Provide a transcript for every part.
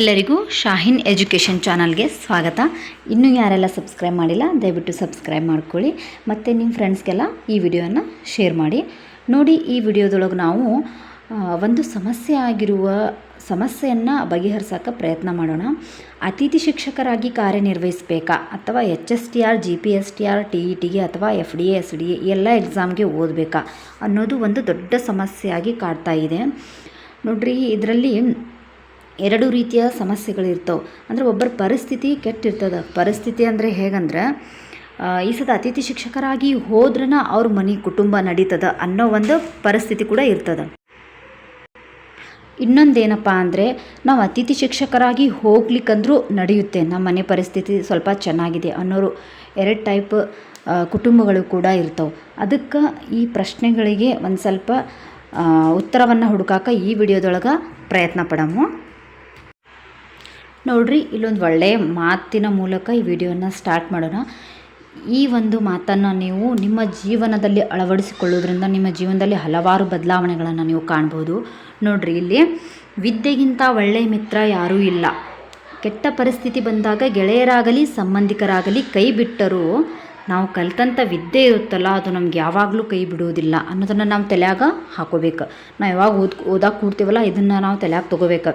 ಎಲ್ಲರಿಗೂ ಶಾಹಿನ್ ಎಜುಕೇಷನ್ ಚಾನಲ್ಗೆ ಸ್ವಾಗತ. ಇನ್ನೂ ಯಾರೆಲ್ಲ ಸಬ್ಸ್ಕ್ರೈಬ್ ಮಾಡಿಲ್ಲ, ದಯವಿಟ್ಟು ಸಬ್ಸ್ಕ್ರೈಬ್ ಮಾಡ್ಕೊಳ್ಳಿ. ಮತ್ತು ನಿಮ್ಮ ಫ್ರೆಂಡ್ಸ್ಗೆಲ್ಲ ಈ ವಿಡಿಯೋನ ಶೇರ್ ಮಾಡಿ. ನೋಡಿ, ಈ ವಿಡಿಯೋದೊಳಗೆ ನಾವು ಒಂದು ಸಮಸ್ಯೆ ಆಗಿರುವ, ಸಮಸ್ಯೆಯನ್ನು ಬಗೆಹರಿಸೋಕೆ ಪ್ರಯತ್ನ ಮಾಡೋಣ. ಅತಿಥಿ ಶಿಕ್ಷಕರಾಗಿ ಕಾರ್ಯನಿರ್ವಹಿಸಬೇಕಾ? ಅಥವಾ H S T R, G P S T R, T E ಟಿಗೆ ಅಥವಾ F D A, S D A ಎಲ್ಲ ಎಕ್ಸಾಮ್ಗೆ ಓದಬೇಕಾ ಅನ್ನೋದು ಒಂದು ದೊಡ್ಡ ಸಮಸ್ಯೆಯಾಗಿ ಕಾಡ್ತಾ ಇದೆ. ನೋಡ್ರಿ, ಇದರಲ್ಲಿ ಎರಡು ರೀತಿಯ ಸಮಸ್ಯೆಗಳಿರ್ತವೆ. ಅಂದರೆ ಒಬ್ಬರ ಪರಿಸ್ಥಿತಿ ಕೆಟ್ಟಿರ್ತದೆ. ಪರಿಸ್ಥಿತಿ ಅಂದರೆ ಹೇಗಂದ್ರೆ ಈ ಸದ ಅತಿಥಿ ಶಿಕ್ಷಕರಾಗಿ ಹೋದ್ರನ ಅವ್ರ ಮನೆ ಕುಟುಂಬ ನಡೀತದ ಅನ್ನೋ ಒಂದು ಪರಿಸ್ಥಿತಿ ಕೂಡ ಇರ್ತದೆ. ಇನ್ನೊಂದೇನಪ್ಪ ಅಂದರೆ, ನಾವು ಅತಿಥಿ ಶಿಕ್ಷಕರಾಗಿ ಹೋಗ್ಲಿಕ್ಕಂದ್ರೂ ನಡೆಯುತ್ತೆ. ನಮ್ಮ ಮನೆ ಪರಿಸ್ಥಿತಿ ಸ್ವಲ್ಪ ಚೆನ್ನಾಗಿದೆ ಅನ್ನೋರು ಎರಡು ಟೈಪ್ ಕುಟುಂಬಗಳು ಕೂಡ ಇರ್ತವೆ. ಅದಕ್ಕೆ ಈ ಪ್ರಶ್ನೆಗಳಿಗೆ ಒಂದು ಸ್ವಲ್ಪ ಉತ್ತರವನ್ನು ಹುಡುಕಾಕ ಈ ವಿಡಿಯೋದೊಳಗೆ ಪ್ರಯತ್ನ ಪಡಮು ನೋಡ್ರಿ, ಇಲ್ಲೊಂದು ಒಳ್ಳೆಯ ಮಾತಿನ ಮೂಲಕ ಈ ವಿಡಿಯೋನ ಸ್ಟಾರ್ಟ್ ಮಾಡೋಣ. ಈ ಒಂದು ಮಾತನ್ನು ನೀವು ನಿಮ್ಮ ಜೀವನದಲ್ಲಿ ಅಳವಡಿಸಿಕೊಳ್ಳೋದ್ರಿಂದ ನಿಮ್ಮ ಜೀವನದಲ್ಲಿ ಹಲವಾರು ಬದಲಾವಣೆಗಳನ್ನು ನೀವು ಕಾಣ್ಬೋದು. ನೋಡ್ರಿ, ಇಲ್ಲಿ ವಿದ್ಯೆಗಿಂತ ಒಳ್ಳೆಯ ಮಿತ್ರ ಯಾರೂ ಇಲ್ಲ. ಕೆಟ್ಟ ಪರಿಸ್ಥಿತಿ ಬಂದಾಗ ಗೆಳೆಯರಾಗಲಿ, ಸಂಬಂಧಿಕರಾಗಲಿ ಕೈ ಬಿಟ್ಟರೂ ನಾವು ಕಲ್ತಂಥ ವಿದ್ಯೆ ಇರುತ್ತಲ್ಲ, ಅದು ನಮ್ಗೆ ಯಾವಾಗಲೂ ಕೈ ಬಿಡುವುದಿಲ್ಲ ಅನ್ನೋದನ್ನು ನಾವು ತಲೆಯಾಗ ಹಾಕೋಬೇಕು. ನಾವು ಯಾವಾಗ ಓದ್, ಓದಾಕೆ ಕೂಡ್ತೀವಲ್ಲ, ಇದನ್ನು ನಾವು ತಲೆಯಾಗ ತೊಗೋಬೇಕು.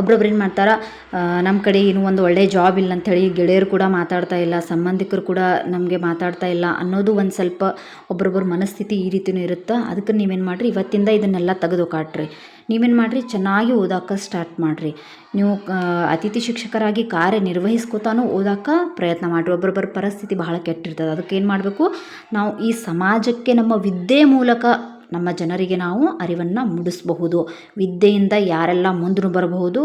ಒಬ್ರೊಬ್ರು ಏನು ಮಾಡ್ತಾರೆ ನಮ್ಮ ಕಡೆ ಏನು ಒಂದು ಒಳ್ಳೆಯ ಜಾಬ್ ಇಲ್ಲ ಅಂಥೇಳಿ ಗೆಳೆಯರು ಕೂಡ ಮಾತಾಡ್ತಾ ಇಲ್ಲ, ಸಂಬಂಧಿಕರು ಕೂಡ ನಮಗೆ ಮಾತಾಡ್ತಾ ಇಲ್ಲ ಅನ್ನೋದು ಒಂದು ಸ್ವಲ್ಪ ಒಬ್ರೊಬ್ಬರ ಮನಸ್ಥಿತಿ ಈ ರೀತಿಯೂ ಇರುತ್ತೆ. ಅದಕ್ಕೆ ನೀವೇನು ಮಾಡಿರಿ, ಇವತ್ತಿಂದ ಇದನ್ನೆಲ್ಲ ತೆಗೆದು ಕಾಟ್ರಿ ನೀವೇನು ಮಾಡಿರಿ, ಚೆನ್ನಾಗಿ ಓದಾಕ ಸ್ಟಾರ್ಟ್ ಮಾಡಿರಿ. ನೀವು ಅತಿಥಿ ಶಿಕ್ಷಕರಾಗಿ ಕಾರ್ಯನಿರ್ವಹಿಸ್ಕೋತಾನು ಓದಾಕ ಪ್ರಯತ್ನ ಮಾಡಿರಿ. ಒಬ್ಬರೊಬ್ಬರ ಪರಿಸ್ಥಿತಿ ಬಹಳ ಕೆಟ್ಟಿರ್ತದೆ ಅದಕ್ಕೆ ಏನು ಮಾಡಬೇಕು, ನಾವು ಈ ಸಮಾಜಕ್ಕೆ ನಮ್ಮ ವಿದ್ಯೆ ಮೂಲಕ ನಮ್ಮ ಜನರಿಗೆ ನಾವು ಅರಿವನ್ನು ಮೂಡಿಸಬಹುದು. ವಿದ್ಯೆಯಿಂದ ಯಾರೆಲ್ಲ ಮುಂದೆ ಬರಬಹುದು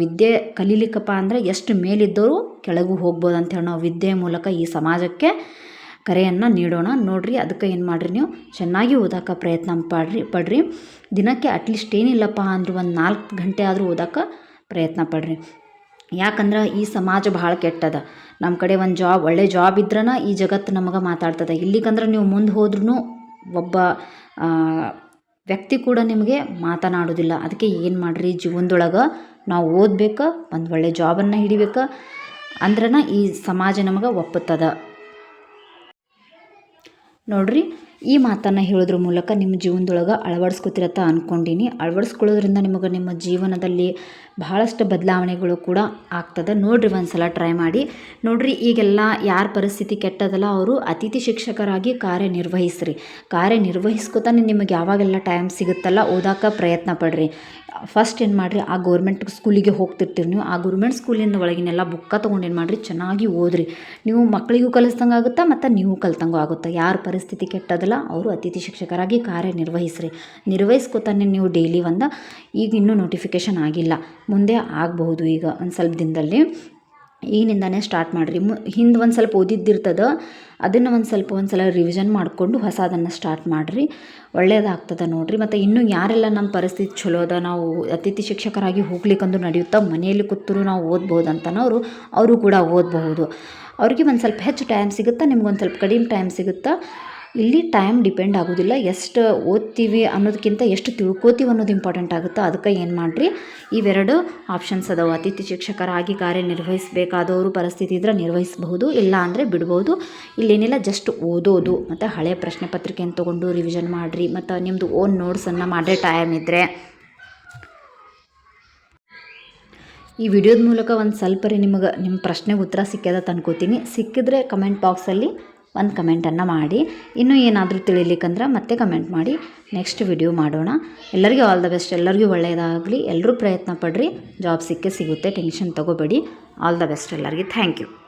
ವಿದ್ಯೆ ಕಲೀಲಿಕ್ಕಪ್ಪ ಅಂದರೆ ಎಷ್ಟು ಮೇಲಿದ್ದವರು ಕೆಳಗೂ ಹೋಗ್ಬೋದು ಅಂತೇಳಿ ನಾವು ವಿದ್ಯೆ ಮೂಲಕ ಈ ಸಮಾಜಕ್ಕೆ ಕರೆಯನ್ನು ನೀಡೋಣ. ನೋಡಿರಿ, ಅದಕ್ಕೆ ಏನು ಮಾಡಿರಿ ನೀವು? ಚೆನ್ನಾಗಿ ಓದಾಕ ಪ್ರಯತ್ನ ಪಡ್ರಿ ಪಡ್ರಿ. ದಿನಕ್ಕೆ ಅಟ್ಲೀಸ್ಟ್ ಏನಿಲ್ಲಪ್ಪ ಅಂದರೂ ಒಂದು ನಾಲ್ಕು ಗಂಟೆ ಆದರೂ ಓದಾಕ ಪ್ರಯತ್ನ ಪಡ್ರಿ. ಯಾಕಂದ್ರೆ ಈ ಸಮಾಜ ಭಾಳ ಕೆಟ್ಟದ. ನಮ್ಮ ಕಡೆ ಒಂದು ಜಾಬ್ ಒಳ್ಳೆ ಜಾಬ್ ಇದ್ರನ ಈ ಜಗತ್ತು ನಮಗೆ ಮಾತಾಡ್ತದೆ. ಇಲ್ಲಿಗಂದ್ರೆ ನೀವು ಮುಂದೆ ಹೋದ್ರೂ ಒಬ್ಬ ವ್ಯಕ್ತಿ ಕೂಡ ನಿಮಗೆ ಮಾತನಾಡೋದಿಲ್ಲ ಅದಕ್ಕೆ ಏನು ಮಾಡಿರಿ? ಜೀವನದೊಳಗೆ ನಾವು ಓದ್ಬೇಕು, ಒಂದು ಒಳ್ಳೆಯ ಜಾಬನ್ನು ಹಿಡಿಬೇಕು. ಅಂದ್ರನ ಈ ಸಮಾಜ ನಮಗೆ ಒಪ್ಪುತ್ತದೆ. ನೋಡ್ರಿ ಈ ಮಾತನ್ನು ಹೇಳೋದ್ರ ಮೂಲಕ ನಿಮ್ಮ ಜೀವನದೊಳಗೆ ಅಳವಡಿಸ್ಕೊತಿರತ್ತ ಅಂದ್ಕೊಂಡೀನಿ ಅಳವಡಿಸ್ಕೊಳ್ಳೋದ್ರಿಂದ ನಿಮಗೆ ನಿಮ್ಮ ಜೀವನದಲ್ಲಿ ಬಹಳಷ್ಟು ಬದಲಾವಣೆಗಳು ಕೂಡ ಆಗ್ತದೆ. ನೋಡ್ರಿ ಒಂದು ಸಲ ಟ್ರೈ ಮಾಡಿ. ನೋಡ್ರಿ, ಈಗೆಲ್ಲ ಯಾರ ಪರಿಸ್ಥಿತಿ ಕೆಟ್ಟದಲ್ಲ ಅವರು ಅತಿಥಿ ಶಿಕ್ಷಕರಾಗಿ ಕಾರ್ಯನಿರ್ವಹಿಸ್ರಿ. ಕಾರ್ಯನಿರ್ವಹಿಸ್ಕೊತಾನೆ ನಿಮಗೆ ಯಾವಾಗೆಲ್ಲ ಟೈಮ್ ಸಿಗುತ್ತಲ್ಲ ಓದಾಕ ಪ್ರಯತ್ನ ಪಡ್ರಿ. ಫಸ್ಟ್ ಏನು ಮಾಡಿರಿ, ಆ ಗೌರ್ಮೆಂಟ್ ಸ್ಕೂಲಿಗೆ ಹೋಗ್ತಿರ್ತೀವಿ ನೀವು. ಆ ಗೌರ್ಮೆಂಟ್ ಸ್ಕೂಲಿಂದ ಒಳಗಿನೆಲ್ಲ ಬುಕ್ಕ ತೊಗೊಂಡು ಏನು ಮಾಡಿರಿ, ಚೆನ್ನಾಗಿ ಓದ್ರಿ. ನೀವು ಮಕ್ಕಳಿಗೂ ಕಲಿಸ್ದಂಗೆ ಆಗುತ್ತಾ ಮತ್ತು ನೀವು ಕಲ್ತಂಗೂ ಆಗುತ್ತೆ? ಯಾರ ಪರಿಸ್ಥಿತಿ ಅವರು ಅತಿಥಿ ಶಿಕ್ಷಕರಾಗಿ ಕಾರ್ಯನಿರ್ವಹಿಸ್ರಿ. ನಿರ್ವಹಿಸ್ಕೊತಾನೆ ನೀವು ಡೈಲಿ ಒಂದು, ಈಗ ಇನ್ನೂ ನೋಟಿಫಿಕೇಷನ್ ಆಗಿಲ್ಲ. ಮುಂದೆ ಆಗಬಹುದು ಈಗ ಒಂದು ಸ್ವಲ್ಪ ದಿನದಲ್ಲಿ. ಈಗಿನಿಂದನೇ ಸ್ಟಾರ್ಟ್ ಮಾಡಿರಿ. ಮು, ಹಿಂದೆ ಒಂದು ಸ್ವಲ್ಪ ಓದಿದ್ದಿರ್ತದೆ, ಅದನ್ನು ಒಂದು ಸ್ವಲ್ಪ ಒಂದು ಸಲ ರಿವಿಷನ್ ಮಾಡಿಕೊಂಡು ಹೊಸದನ್ನು ಸ್ಟಾರ್ಟ್ ಮಾಡಿರಿ. ಒಳ್ಳೆಯದಾಗ್ತದೆ ನೋಡಿರಿ. ಮತ್ತು ಇನ್ನೂ ಯಾರೆಲ್ಲ ನಮ್ಮ ಪರಿಸ್ಥಿತಿ ಚಲೋ ಅದ, ನಾವು ಅತಿಥಿ ಶಿಕ್ಷಕರಾಗಿ ಹೋಗ್ಲಿಕ್ಕಂದು ನಡೆಯುತ್ತಾ? ಮನೆಯಲ್ಲಿ ಕೂತರು ನಾವು ಓದ್ಬೋದು ಅಂತನವರು ಅವರು ಕೂಡ ಓದಬಹುದು. ಅವ್ರಿಗೆ ಒಂದು ಸ್ವಲ್ಪ ಹೆಚ್ಚು ಟೈಮ್ ಸಿಗುತ್ತಾ? ನಿಮ್ಗೆ ಒಂದು ಸ್ವಲ್ಪ ಕಡಿಮೆ ಟೈಮ್ ಸಿಗುತ್ತಾ? ಇಲ್ಲಿ ಟೈಮ್ ಡಿಪೆಂಡ್ ಆಗೋದಿಲ್ಲ. ಎಷ್ಟು ಓದ್ತೀವಿ ಅನ್ನೋದಕ್ಕಿಂತ ಎಷ್ಟು ತಿಳ್ಕೋತೀವಿ ಅನ್ನೋದು ಇಂಪಾರ್ಟೆಂಟ್ ಆಗುತ್ತೆ? ಅದಕ್ಕೆ ಏನು ಮಾಡಿರಿ? ಇವೆರಡು ಆಪ್ಷನ್ಸ್ ಅದಾವೆ. ಅತಿಥಿ ಶಿಕ್ಷಕರಾಗಿ ಕಾರ್ಯನಿರ್ವಹಿಸಬೇಕಾದವರು ಪರಿಸ್ಥಿತಿ ಇದ್ರೆ ನಿರ್ವಹಿಸಬಹುದು. ಇಲ್ಲ ಅಂದರೆ ಬಿಡ್ಬೋದು. ಇಲ್ಲೇನಿಲ್ಲ ಜಸ್ಟ್ ಓದೋದು. ಮತ್ತು ಹಳೆಯ ಪ್ರಶ್ನೆ ಪತ್ರಿಕೆಯನ್ನು ತೊಗೊಂಡು ರಿವಿಷನ್ ಮಾಡಿರಿ. ಮತ್ತು ನಿಮ್ಮದು ಓನ್ ನೋಟ್ಸನ್ನು ಮಾಡಿರಿ ಟೈಮ್ ಇದ್ದರೆ ಈ ವಿಡಿಯೋದ ಮೂಲಕ ಒಂದು ಸ್ವಲ್ಪ ರೀ ನಿಮಗೆ ನಿಮ್ಮ ಪ್ರಶ್ನೆಗೆ ಉತ್ತರ ಸಿಕ್ಕ್ಯದ ಅನ್ಕೋತೀನಿ ಸಿಕ್ಕಿದ್ರೆ ಕಮೆಂಟ್ ಬಾಕ್ಸಲ್ಲಿ ಒಂದು ಕಮೆಂಟನ್ನು ಮಾಡಿ. ಇನ್ನೂ ಏನಾದರೂ ತಿಳಿಲಿಕ್ಕಂದ್ರೆ ಮತ್ತೆ ಕಮೆಂಟ್ ಮಾಡಿ. ನೆಕ್ಸ್ಟ್ ವಿಡಿಯೋ ಮಾಡೋಣ. ಎಲ್ಲರಿಗೂ ಆಲ್ ದ ಬೆಸ್ಟ್ ಎಲ್ಲರಿಗೂ ಒಳ್ಳೆಯದಾಗಲಿ ಎಲ್ಲರೂ ಪ್ರಯತ್ನ ಪಡ್ರಿ. ಜಾಬ್ ಸಿಕ್ಕೇ ಸಿಗುತ್ತೆ. ಟೆನ್ಷನ್ ತೊಗೋಬೇಡಿ. ಆಲ್ ದ ಬೆಸ್ಟ್ ಎಲ್ಲರಿಗೆ. Thank you